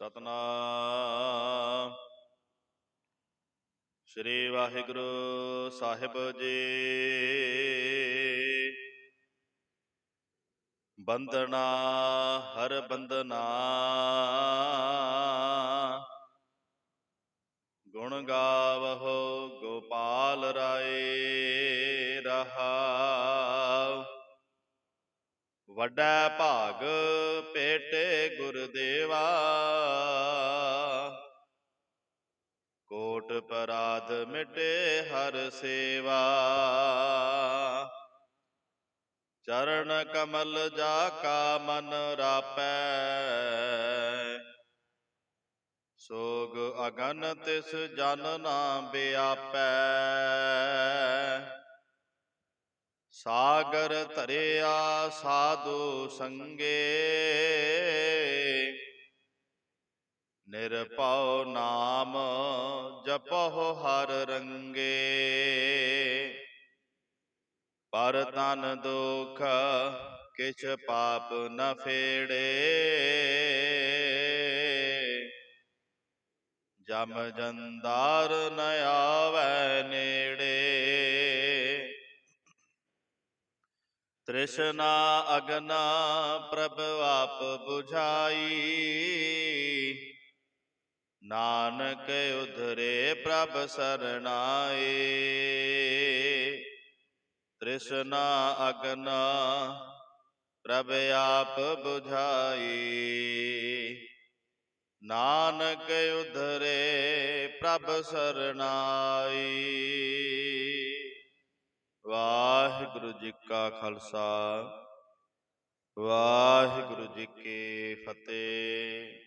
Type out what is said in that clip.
ਸਤਨਾਮ। ਸ੍ਰੀ ਵਾਹਿਗੁਰੂ ਸਾਹਿਬ ਜੀ। ਬੰਦਨਾ ਹਰ ਬੰਦਨਾ ਗੁਣ ਗਾਵਹੁ, ਗੋਪਾਲ ਰਾਏ ਰਹਾਉ। ਵੱਡਾ ਭਾਗ ਪੇਟੇ ਗੁਰਦੇਵਾ। ਕੋਟ ਪਰਾਧ ਮਿਟੇ ਹਰ ਸੇਵਾ। ਚਰਨ ਕਮਲ ਜਾ ਕਾ ਮਨ ਰਾਪੈ। ਸੋਗ ਅਗਨ ਤਿਸ ਜਨ ਨਾ ਬਿਆਪੈ। ਸਾਗਰ ਧਰਿਆ ਸਾਧੂ ਸੰਗੇ। ਨਿਰਭਉ ਨਾਮ ਜਪਹੁ ਹਰ ਰੰਗੇ। ਪਰ ਤਨ ਦੁਖ ਕਿਛ ਪਾਪ ਨ ਫੇੜੇ। ਜਮ ਜੰਦਾਰ ਨ ਆਵੈ ਨੇੜੇ। ਤ੍ਰਿਸ਼ਨਾ ਅਗਨਾ ਪ੍ਰਭ ਆਪ 부ਝਾਈ ਨਾਨਕ ਉਧਰੇ ਪ੍ਰਭ ਸਰਣਾਏ। ਤ੍ਰਿਸ਼ਨਾ ਅਗਨਾ ਪ੍ਰਭ ਆਪ 부ਝਾਈ ਨਾਨਕ ਉਧਰੇ ਪ੍ਰਭ ਸਰਣਾਈ ਵਾਹਿਗੁਰੂ ਜੀ ਕਾ ਖਾਲਸਾ। ਵਾਹਿਗੁਰੂ ਜੀ ਕੀ ਫਤਿਹ।